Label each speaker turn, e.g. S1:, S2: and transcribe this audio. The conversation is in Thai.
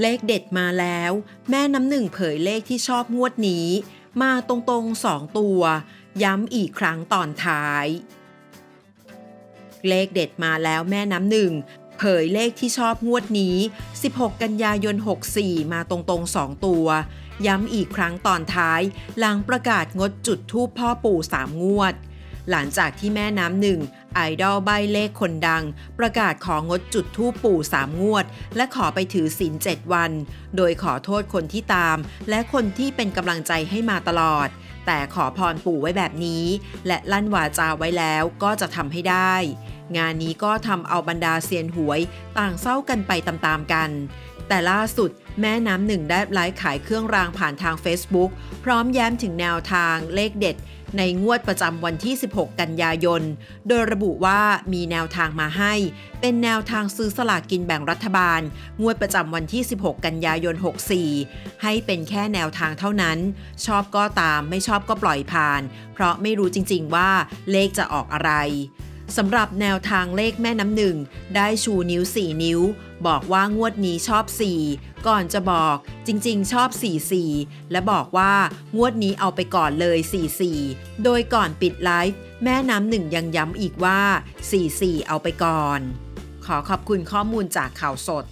S1: เลขเด็ดมาแล้ว แม่น้ำหนึ่งเผยเลขที่ชอบงวดนี้ มาตรงๆสองตัว ย้ำอีกครั้งตอนท้าย เลขเด็ดมาแล้วแม่น้ำหนึ่งเผยเลขที่ชอบงวดนี้ 16 กันยายน 64 มาตรงๆ 2 ตัว ย้ำอีกครั้งตอนท้าย หลังประกาศงดจุดทูปพ่อปู่ 3 งวด หลังจากที่แม่น้ำหนึ่ง ไอดอลใบเลขคนดัง ประกาศของดจุดทูปปู่3งวด และขอไปถือศีล7วัน โดยขอโทษคนที่ตาม และคนที่เป็นกำลังใจให้มาตลอด แต่ขอพรปู่ไว้แบบนี้ และลั่นวาจาไว้แล้วก็จะทำให้ได้ งานนี้ก็ทำเอาบรรดาเซียนหวย ต่างเศร้ากันไปตามๆกัน แต่ล่าสุดแม่น้ำหนึ่งได้ไลฟ์ขายเครื่องรางผ่านทาง Facebook พร้อมแย้มถึงแนวทางเลขเด็ด ในงวดประจำวันที่ 16 กันยายน โดยระบุว่ามีแนวทางมาให้ เป็นแนวทางซื้อสลากกินแบ่งรัฐบาล งวดประจำวันที่ 16 กันยายน 64 ให้เป็นแค่แนวทางเท่านั้น ชอบก็ตามไม่ชอบก็ปล่อยผ่าน เพราะไม่รู้จริงๆว่าเลขจะออกอะไร สำหรับแนวทางเลขแม่น้ำหนึ่ง ได้ชูนิ้ว 4 นิ้ว บอกว่างวดนี้ชอบ 4 ก่อนจะบอกจริงๆ ชอบ 44 และบอกว่างวดนี้เอาไปก่อนเลย 44 โดยก่อนปิดไลฟ์แม่น้ำหนึ่งยังย้ำอีกว่า 44 เอาไปก่อน ขอขอบคุณข้อมูลจากข่าวสด